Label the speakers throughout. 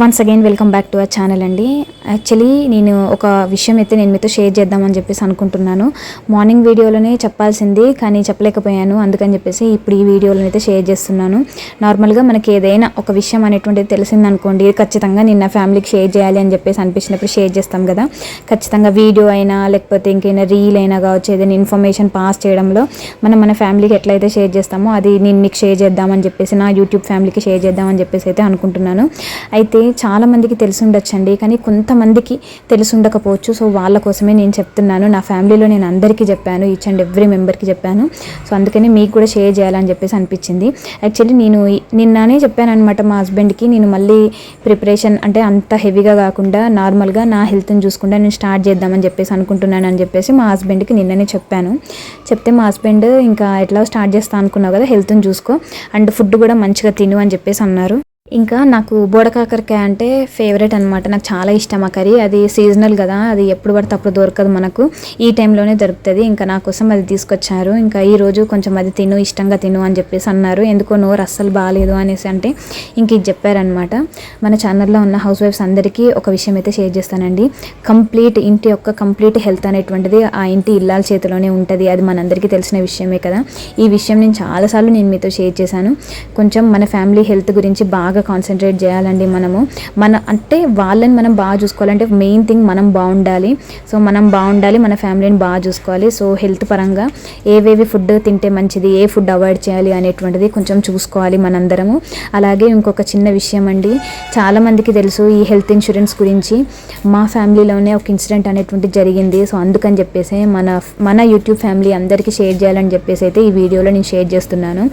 Speaker 1: Once again welcome back to our channel అండి. Actually నేను ఒక విషయం అయితే నేను మీతో షేర్ చేద్దామని చెప్పేసి అనుకుంటున్నాను. మార్నింగ్ వీడియోలోనే చెప్పాల్సింది కానీ చెప్పలేకపోయాను. అందుకని చెప్పేసి ఇప్పుడు ఈ వీడియోలో అయితే షేర్ చేస్తున్నాను. నార్మల్గా మనకి ఏదైనా ఒక విషయం అనేటువంటిది తెలిసింది అనుకోండి ఖచ్చితంగా నేను నా ఫ్యామిలీకి షేర్ చేయాలి అని చెప్పేసి అనిపించినప్పుడు షేర్ చేస్తాం కదా. ఖచ్చితంగా వీడియో అయినా లేకపోతే ఇంకైనా రీల్ అయినా కావచ్చు ఏదైనా ఇన్ఫర్మేషన్ పాస్ చేయడంలో మనం మన ఫ్యామిలీకి ఎట్లయితే షేర్ చేస్తామో అది నేను మీకు షేర్ చేద్దామని చెప్పేసి నా యూట్యూబ్ ఫ్యామిలీకి షేర్ చేద్దామని చెప్పేసి అయితే అనుకుంటున్నాను. అయితే చాలా మందికి తెలిసి కానీ కొంతమందికి తెలిసి ఉండకపోవచ్చు సో వాళ్ళ కోసమే నేను చెప్తున్నాను. నా ఫ్యామిలీలో నేను అందరికీ చెప్పాను. ఈచ్ అండ్ ఎవ్రీ మెంబర్కి చెప్పాను. సో అందుకని మీకు కూడా షేర్ చేయాలని చెప్పేసి అనిపించింది. యాక్చువల్లీ నేను నిన్ననే చెప్పాను అనమాట మా హస్బెండ్కి. నేను మళ్ళీ ప్రిపరేషన్ అంటే అంత హెవీగా కాకుండా నార్మల్గా నా హెల్త్ని చూసుకుంటా నేను స్టార్ట్ చేద్దామని చెప్పేసి అనుకుంటున్నాను అని చెప్పేసి మా హస్బెండ్కి నిన్ననే చెప్పాను. చెప్తే మా హస్బెండ్ ఇంకా ఎట్లా స్టార్ట్ చేస్తా అనుకున్నావు కదా హెల్త్ని చూసుకో. అండ్ ఫుడ్ కూడా మంచిగా తిను అని చెప్పేసి అన్నారు. ఇంకా నాకు బోడకాకరకాయ అంటే ఫేవరెట్ అనమాట నాకు చాలా ఇష్టం ఆ కర్రీ. అది సీజనల్ కదా అది ఎప్పుడు పడితే అప్పుడు దొరకదు మనకు. ఈ టైంలోనే దొరుకుతుంది. ఇంకా నా కోసం అది తీసుకొచ్చారు. ఇంకా ఈ రోజు కొంచెం అది తిను ఇష్టంగా తిను అని చెప్పేసి అన్నారు. ఎందుకో నోరు అస్సలు బాగాలేదు అనేసి అంటే ఇంక ఇది చెప్పారనమాట మన ఛానల్లో ఉన్న హౌస్ వైఫ్స్ అందరికీ ఒక విషయం అయితే షేర్ చేస్తానండి. కంప్లీట్ ఇంటి యొక్క కంప్లీట్ హెల్త్ అనేటువంటిది ఆ ఇంటి ఇల్లాల చేతిలోనే ఉంటుంది. అది మనందరికీ తెలిసిన విషయమే కదా. ఈ విషయం నేను చాలాసార్లు నేను మీతో షేర్ చేశాను. కొంచెం మన ఫ్యామిలీ హెల్త్ గురించి బాగా కాన్సన్ట్రేట్ చేయాలండి మనము. మన అంటే వాళ్ళని మనం బాగా చూసుకోవాలంటే మెయిన్ థింగ్ మనం బాగుండాలి. సో మనం బాగుండాలి మన ఫ్యామిలీని బాగా చూసుకోవాలి. సో హెల్త్ పరంగా ఏవేవి ఫుడ్ తింటే మంచిది ఏ ఫుడ్ అవాయిడ్ చేయాలి అనేటువంటిది కొంచెం చూసుకోవాలి మనందరము. అలాగే ఇంకొక చిన్న విషయం అండి. చాలామందికి తెలుసు ఈ హెల్త్ ఇన్సూరెన్స్ గురించి. మా ఫ్యామిలీలోనే ఒక ఇన్సిడెంట్ అనేటువంటి జరిగింది. సో అందుకని చెప్పేసి మన మన యూట్యూబ్ ఫ్యామిలీ అందరికీ షేర్ చేయాలని చెప్పేసి అయితే ఈ వీడియోలో నేను షేర్ చేస్తున్నాను.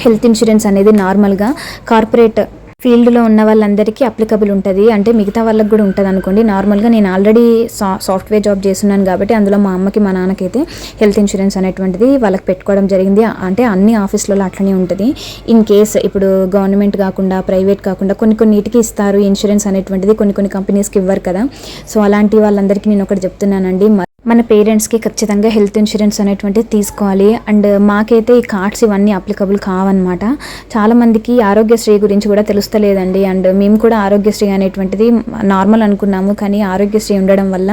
Speaker 1: హెల్త్ ఇన్సూరెన్స్ అనేది నార్మల్గా కార్పొరేట్ ఫీల్డ్లో ఉన్న వాళ్ళందరికీ అప్లికబుల్ ఉంటుంది. అంటే మిగతా వాళ్ళకి కూడా ఉంటుంది అనుకోండి. నార్మల్గా నేను ఆల్రెడీ సా సాఫ్ట్వేర్ జాబ్ చేస్తున్నాను కాబట్టి అందులో మా అమ్మకి మా నాన్నకైతే హెల్త్ ఇన్సూరెన్స్ అనేటువంటిది వాళ్ళకి పెట్టుకోవడం జరిగింది. అంటే అన్ని ఆఫీస్లలో అట్లనే ఉంటుంది. ఇన్ కేస్ ఇప్పుడు గవర్నమెంట్ కాకుండా ప్రైవేట్ కాకుండా కొన్ని కొన్నిటికి ఇస్తారు ఇన్సూరెన్స్ అనేటువంటిది కొన్ని కొన్ని కంపెనీస్కి ఇవ్వరు కదా. సో అలాంటి వాళ్ళందరికీ నేను ఒకటి చెప్తున్నానండి. మ- మన పేరెంట్స్కి ఖచ్చితంగా హెల్త్ ఇన్సూరెన్స్ అనేటువంటిది తీసుకోవాలి. అండ్ మాకైతే ఈ కార్డ్స్ ఇవన్నీ అప్లికబుల్ కావన్నమాట. చాలామందికి ఆరోగ్యశ్రీ గురించి కూడా తెలుస్తలేదండి. అండ్ మేము కూడా ఆరోగ్యశ్రీ అనేటువంటిది నార్మల్ అనుకున్నాము. కానీ ఆరోగ్యశ్రీ ఉండడం వల్ల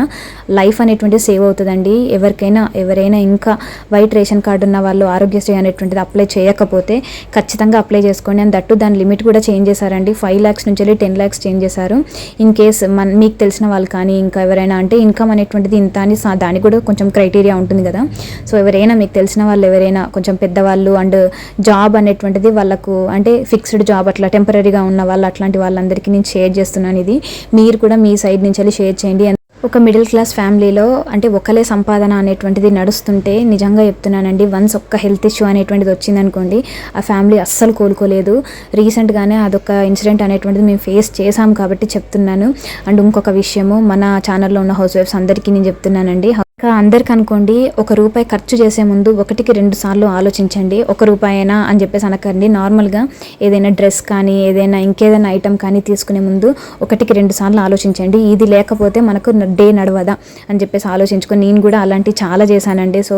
Speaker 1: లైఫ్ అనేటువంటిది సేవ్ అవుతుందండి. ఎవరికైనా ఎవరైనా ఇంకా వైట్ రేషన్ కార్డు ఉన్న వాళ్ళు ఆరోగ్యశ్రీ అనేటువంటిది అప్లై చేయకపోతే ఖచ్చితంగా అప్లై చేసుకోండి. అండ్ దట్టు దాని లిమిట్ కూడా చేంజ్ చేశారండి. ఫైవ్ ల్యాక్స్ నుంచి వెళ్ళి టెన్ ల్యాక్స్ చేంజ్ చేశారు. ఇన్ కేస్ మన మీకు తెలిసిన వాళ్ళు కానీ ఇంకా ఎవరైనా అంటే ఇన్కమ్ అనేటువంటిది ఇంత అని దానికి కూడా కొంచెం క్రైటీరియా ఉంటుంది కదా. సో ఎవరైనా మీకు తెలిసిన వాళ్ళు ఎవరైనా కొంచెం పెద్దవాళ్ళు అండ్ జాబ్ అనేటువంటిది వాళ్ళకు అంటే ఫిక్స్డ్ జాబ్ అట్లా టెంపరీగా ఉన్న వాళ్ళు అట్లాంటి వాళ్ళందరికీ నేను షేర్ చేస్తున్నాను ఇది. మీరు కూడా మీ సైడ్ నుంచి వెళ్ళి షేర్ చేయండి. ఒక మిడిల్ క్లాస్ ఫ్యామిలీలో అంటే ఒకలే సంపాదన అనేటువంటిది నడుస్తుంటే నిజంగా చెప్తున్నానండి వన్స్ ఒక్క హెల్త్ ఇష్యూ అనేటువంటిది వచ్చిందనుకోండి ఆ ఫ్యామిలీ అస్సలు కోలుకోలేదు. రీసెంట్గానే అదొక ఇన్సిడెంట్ అనేటువంటిది మేము ఫేస్ చేసాం కాబట్టి చెప్తున్నాను. అండ్ ఇంకొక విషయము మన ఛానల్లో ఉన్న హౌస్ వైఫ్స్ అందరికీ నేను చెప్తున్నానండి ఇంకా అందరికి అనుకోండి ఒక రూపాయి ఖర్చు చేసే ముందు ఒకటికి రెండు సార్లు ఆలోచించండి. ఒక రూపాయి అయినా అని చెప్పేసి అనకండి. నార్మల్గా ఏదైనా డ్రెస్ కానీ ఏదైనా ఇంకేదైనా ఐటమ్ కానీ తీసుకునే ముందు ఒకటికి రెండు సార్లు ఆలోచించండి. ఇది లేకపోతే మనకు డే నడవదా అని చెప్పేసి ఆలోచించుకొని నేను కూడా అలాంటివి చాలా చేశానండి. సో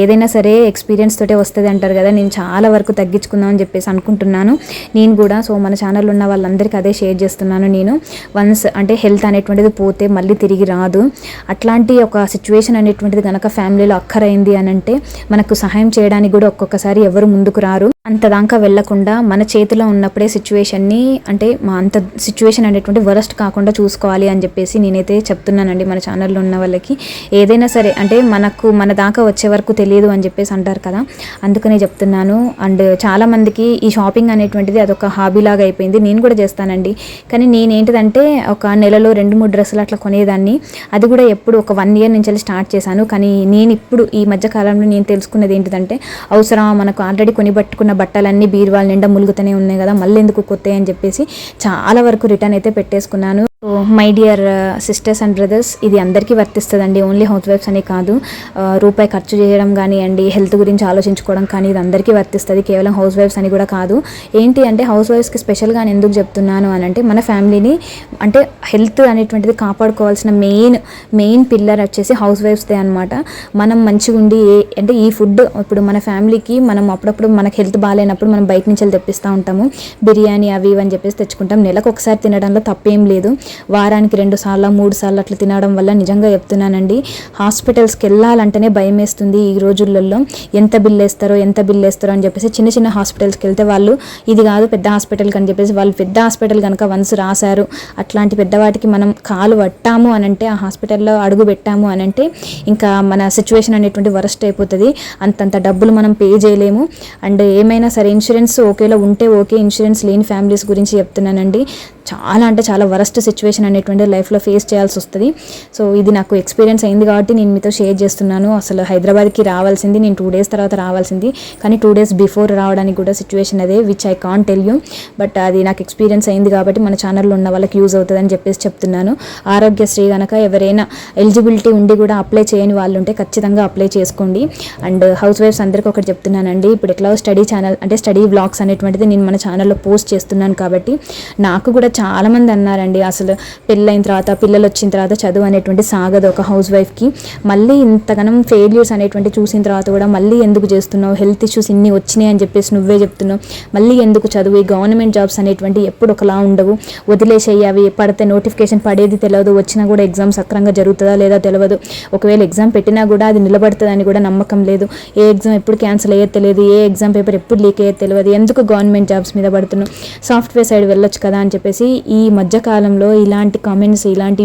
Speaker 1: ఏదైనా సరే ఎక్స్పీరియన్స్ తోటే వస్తుంది అంటారు కదా నేను చాలా వరకు తగ్గించుకుందాం అని చెప్పేసి అనుకుంటున్నాను. నేను కూడా సో మన ఛానల్ ఉన్న వాళ్ళందరికీ అదే షేర్ చేస్తున్నాను నేను. వన్స్ అంటే హెల్త్ అనేటువంటిది పోతే మళ్ళీ తిరిగి రాదు. అట్లాంటి ఒక సిచ్యువేషన్ అనేటువంటిది కనుక ఫ్యామిలీలో అక్కరైంది అని అంటే మనకు సహాయం చేయడానికి కూడా ఒక్కొక్కసారి ఎవరు ముందుకు రారు. అంత దాకా వెళ్ళకుండా మన చేతిలో ఉన్నప్పుడే సిచ్యువేషన్ని అంటే మా అంత సిచ్యువేషన్ అనేటువంటి వరస్ట్ కాకుండా చూసుకోవాలి అని చెప్పేసి నేనైతే చెప్తున్నానండి మన ఛానల్లో ఉన్న వాళ్ళకి. ఏదైనా సరే అంటే మనకు మన దాకా వచ్చే వరకు తెలియదు అని చెప్పేసి అంటారు కదా. అందుకనే చెప్తున్నాను. అండ్ చాలామందికి ఈ షాపింగ్ అనేటువంటిది అదొక హాబీ లాగా అయిపోయింది. నేను కూడా చేస్తానండి. కానీ నేనేంటిదంటే ఒక నెలలో రెండు మూడు డ్రెస్సులు అట్లా కొనేదాన్ని. అది కూడా ఎప్పుడు ఒక వన్ ఇయర్ నుంచి వెళ్ళి స్టార్ట్ చేశాను. కానీ నేను ఇప్పుడు ఈ మధ్యకాలంలో నేను తెలుసుకున్నది ఏంటిదంటే అవసరం మనకు ఆల్రెడీ కొని ఉన్న బట్టలన్నీ బీరువాల నిండా ములుగుతూనే ఉన్నాయి కదా మళ్ళీ ఎందుకు కొత్త అని చెప్పేసి చాలా వరకు రిటర్న్ అయితే పెట్టేసుకున్నాను. My dear sisters and brothers ఇది అందరికీ వర్తిస్తుందండి. ఓన్లీ హౌస్ వైఫ్స్ అనే కాదు. Uh, రూపాయి ఖర్చు చేయడం కానివ్వండి హెల్త్ గురించి ఆలోచించుకోవడం కానీ ఇది అందరికీ వర్తిస్తుంది. కేవలం హౌస్ వైఫ్స్ అని కూడా కాదు. ఏంటి అంటే హౌస్ వైఫ్స్కి స్పెషల్గా నేను ఎందుకు చెప్తున్నాను అని అంటే మన ఫ్యామిలీని అంటే హెల్త్ అనేటువంటిది కాపాడుకోవాల్సిన మెయిన్ మెయిన్ పిల్లర్ వచ్చేసి హౌస్ వైఫ్స్దే అనమాట మనం మంచిగా ఉండి ఏ అంటే ఈ ఫుడ్ ఇప్పుడు మన ఫ్యామిలీకి మనం అప్పుడప్పుడు మనకు హెల్త్ బాగాలేనప్పుడు మనం బయట నుంచి వెళ్ళి తెప్పిస్తూ ఉంటాము. బిర్యానీ అవి ఇవి అని చెప్పేసి తెచ్చుకుంటాం. నెలకు ఒకసారి తినడంలో తప్పేం లేదు. వారానికి రెండు సార్లు మూడు సార్లు అట్లా తినడం వల్ల నిజంగా చెప్తున్నానండి. హాస్పిటల్స్కి వెళ్ళాలంటేనే భయం వేస్తుంది ఈ రోజులలో. ఎంత బిల్ వేస్తారో ఎంత బిల్ వేస్తారో అని చెప్పేసి చిన్న చిన్న హాస్పిటల్స్కి వెళ్తే వాళ్ళు ఇది కాదు పెద్ద హాస్పిటల్కి అని చెప్పేసి వాళ్ళు పెద్ద హాస్పిటల్ కనుక వన్స్ రాశారు. అట్లాంటి పెద్దవాటికి మనం కాలు పట్టాము అని అంటే ఆ హాస్పిటల్లో అడుగు పెట్టాము అని అంటే ఇంకా మన సిచ్యువేషన్ అనేటువంటి వరస్ట్ అయిపోతుంది. అంతంత డబ్బులు మనం పే చేయలేము. అండ్ ఏమైనా సరే ఇన్సూరెన్స్ ఓకేలో ఉంటే ఓకే. ఇన్సూరెన్స్ లేని ఫ్యామిలీస్ గురించి చెప్తున్నానండి. చాలా అంటే చాలా వరస్ట్ సిచ్యువేషన్ అనేటువంటి లైఫ్లో ఫేస్ చేయాల్సి వస్తుంది. సో ఇది నాకు ఎక్స్పీరియన్స్ అయింది కాబట్టి నేను మీతో షేర్ చేస్తున్నాను. అసలు హైదరాబాద్కి రావాల్సింది నేను టూ డేస్ తర్వాత రావాల్సింది. కానీ టూ డేస్ బిఫోర్ రావడానికి కూడా సిచ్యువేషన్ అదే which I can't tell you but అది నాకు ఎక్స్పీరియన్స్ అయింది కాబట్టి మన ఛానల్లో ఉన్న వాళ్ళకి యూజ్ అవుతుందని చెప్పేసి చెప్తున్నాను. ఆరోగ్యశ్రీ కనుక ఎవరైనా ఎలిజిబిలిటీ ఉండి కూడా అప్లై చేయని వాళ్ళు ఉంటే ఖచ్చితంగా అప్లై చేసుకోండి. అండ్ హౌస్ వైఫ్స్ అందరికీ ఒకటి చెప్తున్నానండి. ఇప్పుడు ఎట్లా స్టడీ ఛానల్ అంటే స్టడీ వ్లాగ్స్ అనేటువంటిది నేను మన ఛానల్లో పోస్ట్ చేస్తున్నాను కాబట్టి నాకు కూడా చాలామంది అన్నారండి అసలు పెళ్ళైన తర్వాత పిల్లలు వచ్చిన తర్వాత చదువు అనేటువంటి సాగదు ఒక హౌస్ వైఫ్కి. మళ్ళీ ఇంతగానం ఫెయిల్యూర్స్ అనేటువంటి చూసిన తర్వాత కూడా మళ్ళీ ఎందుకు చేస్తున్నావు? హెల్త్ ఇష్యూస్ ఇన్ని వచ్చినాయి అని చెప్పేసి నువ్వే చెప్తున్నావు. మళ్ళీ ఎందుకు చదువు? ఈ గవర్నమెంట్ జాబ్స్ అనేటువంటి ఎప్పుడు ఒకలా ఉండవు. వదిలేసేయి అవి పడితే నోటిఫికేషన్ పడేది తెలియదు వచ్చినా కూడా ఎగ్జామ్ సక్రంగా జరుగుతుందా లేదా తెలియదు ఒకవేళ ఎగ్జామ్ పెట్టినా కూడా అది నిలబడుతుందని కూడా నమ్మకం లేదు. ఏ ఎగ్జామ్ ఎప్పుడు క్యాన్సిల్ అయ్యేది తెలియదు. ఏ ఎగ్జామ్ పేపర్ ఎప్పుడు లీక్ అయ్యేది తెలియదు ఎందుకు గవర్నమెంట్ జాబ్స్ మీద పడుతున్నావు? సాఫ్ట్వేర్ సైడ్ వెళ్ళొచ్చు కదా అని చెప్పేసి ఈ మధ్యకాలంలో ఇలాంటి కామెంట్స్ ఇలాంటి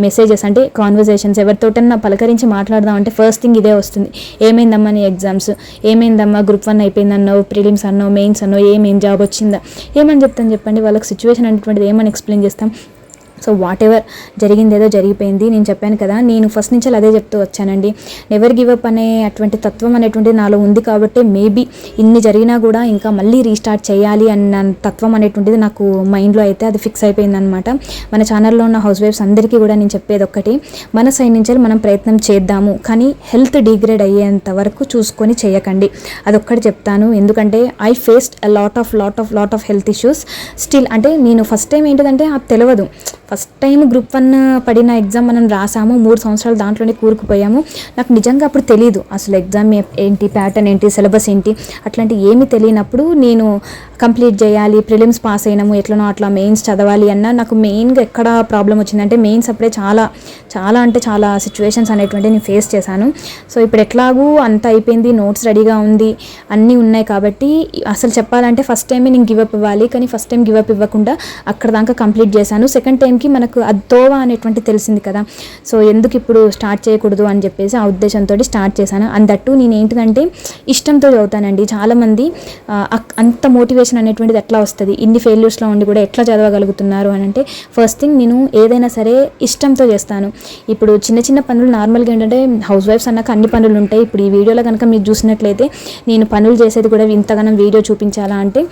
Speaker 1: మెసేజెస్ అంటే కాన్వర్జేషన్స్ ఎవరితోటన్నా పలకరించి మాట్లాడదాం అంటే ఫస్ట్ థింగ్ ఇదే వస్తుంది. ఏమైందమ్మా నీ ఎగ్జామ్స్ ఏమైందమ్మా గ్రూప్ వన్ అయిపోయిందన్నావు ప్రిలిమ్స్ అన్నావు మెయిన్స్ అన్నావు ఏమేం జాబ్ వచ్చిందా? ఏమని చెప్తాను చెప్పండి? వాళ్ళకి సిచ్యువేషన్ అనేటువంటిది ఏమని ఎక్స్ప్లెయిన్ చేస్తాం? సో వాట్ ఎవర్ జరిగింది ఏదో జరిగిపోయింది. నేను చెప్పాను కదా నేను ఫస్ట్ నుంచి అదే చెప్తూ వచ్చానండి. నెవర్ గివ్ అప్ అనే అటువంటి తత్వం అనేటువంటిది నాలో ఉంది కాబట్టి మేబీ ఇన్ని జరిగినా కూడా ఇంకా మళ్ళీ రీస్టార్ట్ చేయాలి అన్న తత్వం అనేటువంటిది నాకు మైండ్లో అయితే అది ఫిక్స్ అయిపోయింది అనమాట మన ఛానల్లో ఉన్న హౌస్ వైఫ్స్ అందరికీ కూడా నేను చెప్పేది ఒక్కటి మన సైడ్ నుంచి మనం ప్రయత్నం చేద్దాము. కానీ హెల్త్ డిగ్రేడ్ అయ్యేంత వరకు చూసుకొని చేయకండి. అదొక్కటి చెప్తాను. ఎందుకంటే I faced a lot of lot of lot of health issues still అంటే నేను ఫస్ట్ టైం ఏంటిదంటే అది తెలియదు. ఫస్ట్ టైం గ్రూప్ వన్ పడిన ఎగ్జామ్ మనం రాసాము మూడు సంవత్సరాలు దాంట్లోనే కూరుకుపోయాము. నాకు నిజంగా అప్పుడు తెలియదు అసలు ఎగ్జామ్ ఏంటి ప్యాటర్న్ ఏంటి సిలబస్ ఏంటి అట్లాంటి ఏమీ తెలియనప్పుడు నేను కంప్లీట్ చేయాలి ప్రిలిమ్స్ పాస్ అయినాము ఎట్లనో అట్లా మెయిన్స్ చదవాలి అన్న నాకు మెయిన్గా ఎక్కడ ప్రాబ్లం వచ్చిందంటే మెయిన్స్ అప్పుడే చాలా చాలా అంటే చాలా సిచ్యువేషన్స్ అనేటువంటి నేను ఫేస్ చేశాను. సో ఇప్పుడు ఎట్లాగూ అంత అయిపోయింది నోట్స్ రెడీగా ఉంది అన్నీ ఉన్నాయి కాబట్టి అసలు చెప్పాలంటే ఫస్ట్ టైమే నేను గివప్ ఇవ్వాలి కానీ ఫస్ట్ టైం గివ్ అప్ ఇవ్వకుండా అక్కడ దాకా కంప్లీట్ చేశాను. సెకండ్ టైం టైంకి మనకు అది తోవా అనేటువంటి తెలిసింది కదా. సో ఎందుకు ఇప్పుడు స్టార్ట్ చేయకూడదు అని చెప్పేసి ఆ ఉద్దేశంతో స్టార్ట్ చేశాను. అందట్టు నేను ఏంటిదంటే ఇష్టంతో చదువుతానండి. చాలామంది అక్- అంత మోటివేషన్ అనేటువంటిది ఎట్లా వస్తుంది? ఇన్ని ఫెయిల్యూర్స్లో ఉండి కూడా ఎట్లా చదవగలుగుతున్నారు అని అంటే ఫస్ట్ థింగ్ నేను ఏదైనా సరే ఇష్టంతో చేస్తాను. ఇప్పుడు చిన్న చిన్న పనులు నార్మల్గా ఏంటంటే హౌస్ వైఫ్స్ అన్నాక అన్ని పనులు ఉంటాయి. ఇప్పుడు ఈ వీడియోలో కనుక మీరు చూసినట్లయితే నేను పనులు చేసేది కూడా ఇంతగానం వీడియో చూపించాలా అంటే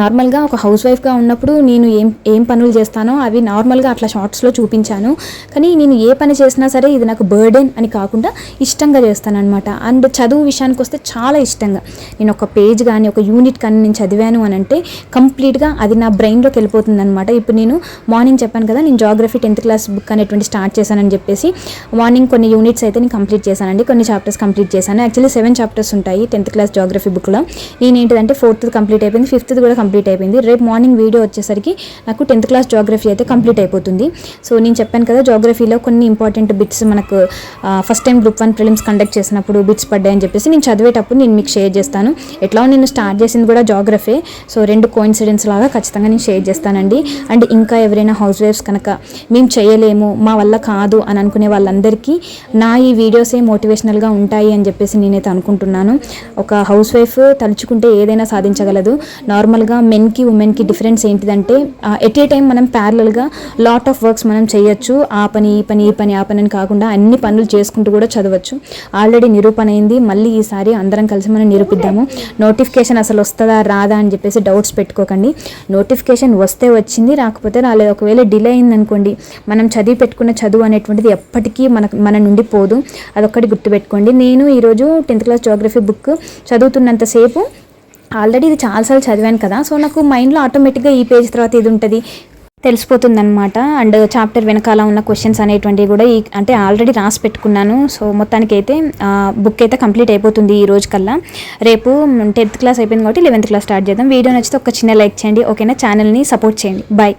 Speaker 1: నార్మల్గా ఒక హౌస్ వైఫ్గా ఉన్నప్పుడు నేను ఏం ఏం పనులు చేస్తానో అవి నార్మల్గా అట్లా షార్ట్స్లో చూపించాను. కానీ నేను ఏ పని చేసినా సరే ఇది నాకు బర్డెన్ అని కాకుండా ఇష్టంగా చేస్తాను అనమాట అండ్ చదువు విషయానికి వస్తే చాలా ఇష్టంగా. నేను ఒక పేజ్ కానీ ఒక యూనిట్ కానీ నేను చదివాను అని అంటే కంప్లీట్గా అది నా బ్రెయిన్లోకి వెళ్ళిపోతుంది అనమాట ఇప్పుడు నేను మార్నింగ్ చెప్పాను కదా నేను జాగ్రఫీ టెన్త్ క్లాస్ బుక్ అనేటువంటి స్టార్ట్ చేశానని చెప్పేసి మార్నింగ్ కొన్ని యూనిట్స్ అయితే నేను కంప్లీట్ చేశానండి. కొన్ని చాప్టర్స్ కంప్లీట్ చేశాను. యాక్చువల్లీ సెవెన్ చాప్టర్స్ ఉంటాయి టెన్త్ క్లాస్ జాగ్రఫీ బుక్లో. నేను ఏంటిదంటే ఫోర్త్ కంప్లీట్ అయిపోయింది ఫిఫ్త్ కూడా కంప్లీట్ అయిపోయింది. రేపు మార్నింగ్ వీడియో వచ్చేసరికి నాకు టెన్త్ క్లాస్ జోగ్రఫీ అయితే కంప్లీట్ అయిపోతుంది. సో నేను చెప్పాను కదా జోగ్రఫీలో కొన్ని ఇంపార్టెంట్ బిట్స్ మనకు first time group one prelims conduct చేసినప్పుడు బిట్స్ పడ్డాయని చెప్పేసి నేను చదివేటప్పుడు నేను మీకు షేర్ చేస్తాను. ఎట్లా నేను స్టార్ట్ చేసింది కూడా జోగ్రఫీ. సో రెండు కోయిన్సిడెన్స్ లాగా ఖచ్చితంగా నేను షేర్ చేస్తానండి. అండ్ ఇంకా ఎవరైనా హౌస్ వైఫ్స్ కనుక మేము చేయలేము మా వల్ల కాదు అని అనుకునే వాళ్ళందరికీ నా ఈ వీడియోసే మోటివేషనల్గా ఉంటాయి అని చెప్పేసి నేనైతే అనుకుంటున్నాను. ఒక హౌస్ వైఫ్ తలుచుకుంటే ఏదైనా సాధించగలదు. నార్మల్గా నార్మల్గా మెన్కి ఉమెన్కి డిఫరెన్స్ ఏంటిదంటే ఎట్ ఏ టైం మనం ప్యారలల్గా లాట్ ఆఫ్ వర్క్స్ మనం చేయొచ్చు. ఆ పని ఈ పని ఈ పని ఆ పని అని కాకుండా అన్ని పనులు చేసుకుంటూ కూడా చదవచ్చు. ఆల్రెడీ నిరూపణ అయింది మళ్ళీ ఈసారి అందరం కలిసి మనం నిరూపిద్దాము. నోటిఫికేషన్ అసలు వస్తుందా రాదా అని చెప్పేసి డౌట్స్ పెట్టుకోకండి. నోటిఫికేషన్ వస్తే వచ్చింది రాకపోతే రాలేదు. ఒకవేళ డిలే అయింది అనుకోండి మనం చదివి పెట్టుకున్న చదువు అనేటువంటిది ఎప్పటికీ మన మన నుండి పోదు. అదొక్కటి గుర్తుపెట్టుకోండి. నేను ఈరోజు టెన్త్ క్లాస్ జోగ్రఫీ బుక్ చదువుతున్నంతసేపు ఆల్రెడీ ఇది చాలాసార్లు చదివాను కదా సో నాకు మైండ్లో ఆటోమేటిక్గా ఈ పేజ్ తర్వాత ఇది ఉంటుంది. తెలిసిపోతుంది అనమాట అండ్ చాప్టర్ వెనకాల ఉన్న క్వశ్చన్స్ అనేటువంటివి కూడా ఈ అంటే ఆల్రెడీ రాసి పెట్టుకున్నాను. సో మొత్తానికి అయితే బుక్ అయితే కంప్లీట్ అయిపోతుంది ఈ రోజు కల్లా రేపు టెన్త్ క్లాస్ అయిపోయింది కాబట్టి లెవెన్త్ క్లాస్ స్టార్ట్ చేద్దాం. వీడియో నచ్చితే ఒక చిన్న లైక్ చేయండి. ఓకేనా? ఛానల్ని సపోర్ట్ చేయండి. బాయ్.